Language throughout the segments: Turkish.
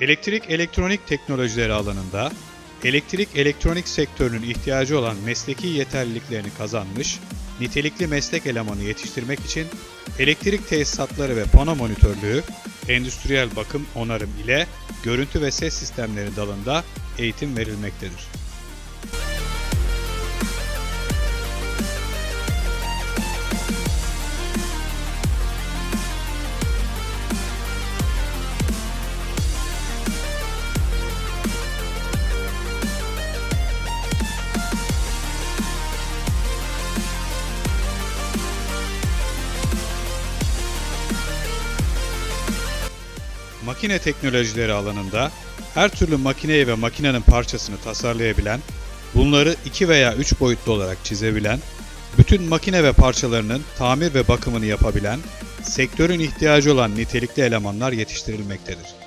Elektrik elektronik teknolojileri alanında elektrik elektronik sektörünün ihtiyacı olan mesleki yeterliliklerini kazanmış, nitelikli meslek elemanı yetiştirmek için elektrik tesisatları ve pano monitörlüğü, endüstriyel bakım onarım ile görüntü ve ses sistemleri dalında eğitim verilmektedir. Makine teknolojileri alanında her türlü makineyi ve makinenin parçasını tasarlayabilen, bunları iki veya üç boyutlu olarak çizebilen, bütün makine ve parçalarının tamir ve bakımını yapabilen, sektörün ihtiyacı olan nitelikli elemanlar yetiştirilmektedir.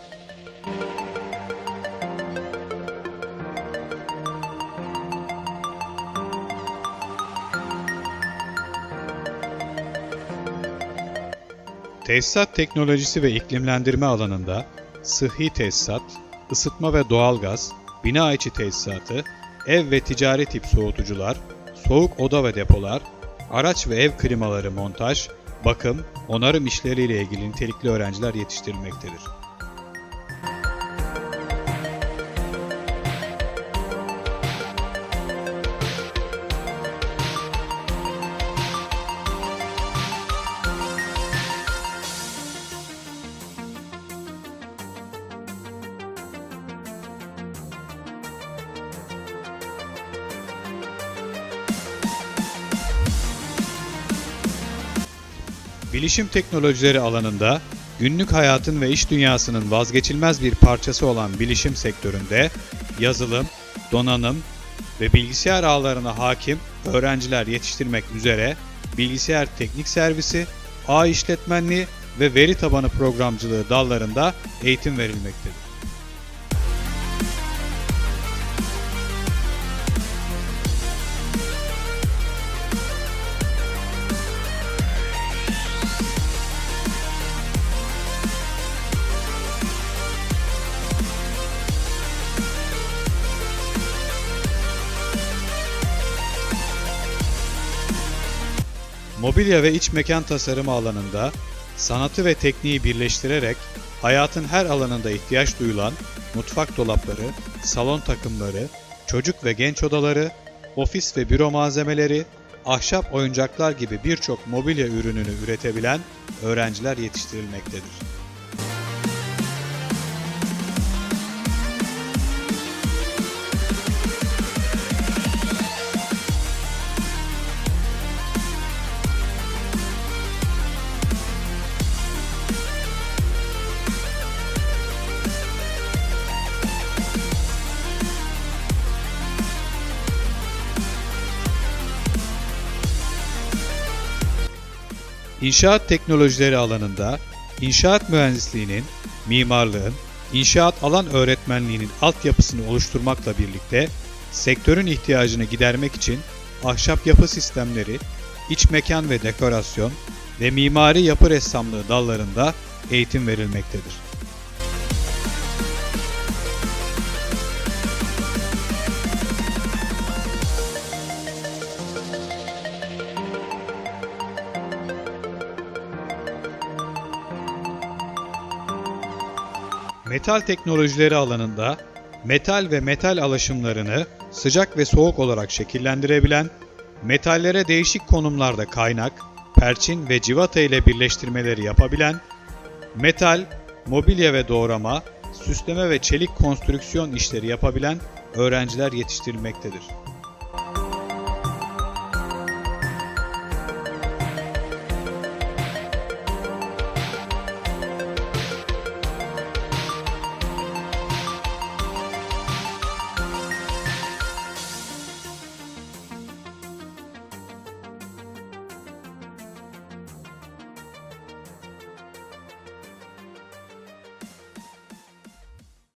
Tesisat teknolojisi ve iklimlendirme alanında sıhhi tesisat, ısıtma ve doğalgaz, bina içi tesisatı, ev ve ticari tip soğutucular, soğuk oda ve depolar, araç ve ev klimaları montaj, bakım, onarım işleriyle ilgili nitelikli öğrenciler yetiştirilmektedir. Bilişim teknolojileri alanında günlük hayatın ve iş dünyasının vazgeçilmez bir parçası olan bilişim sektöründe yazılım, donanım ve bilgisayar ağlarına hakim öğrenciler yetiştirmek üzere bilgisayar teknik servisi, ağ işletmenliği ve veri tabanı programcılığı dallarında eğitim verilmektedir. Mobilya ve iç mekan tasarımı alanında sanatı ve tekniği birleştirerek hayatın her alanında ihtiyaç duyulan mutfak dolapları, salon takımları, çocuk ve genç odaları, ofis ve büro malzemeleri, ahşap oyuncaklar gibi birçok mobilya ürününü üretebilen öğrenciler yetiştirilmektedir. İnşaat teknolojileri alanında inşaat mühendisliğinin, mimarlığın, inşaat alan öğretmenliğinin altyapısını oluşturmakla birlikte sektörün ihtiyacını gidermek için ahşap yapı sistemleri, iç mekan ve dekorasyon ve mimari yapı ressamlığı dallarında eğitim verilmektedir. Metal teknolojileri alanında metal ve metal alaşımlarını sıcak ve soğuk olarak şekillendirebilen, metallere değişik konumlarda kaynak, perçin ve civata ile birleştirmeleri yapabilen, metal, mobilya ve doğrama, süsleme ve çelik konstrüksiyon işleri yapabilen öğrenciler yetiştirilmektedir.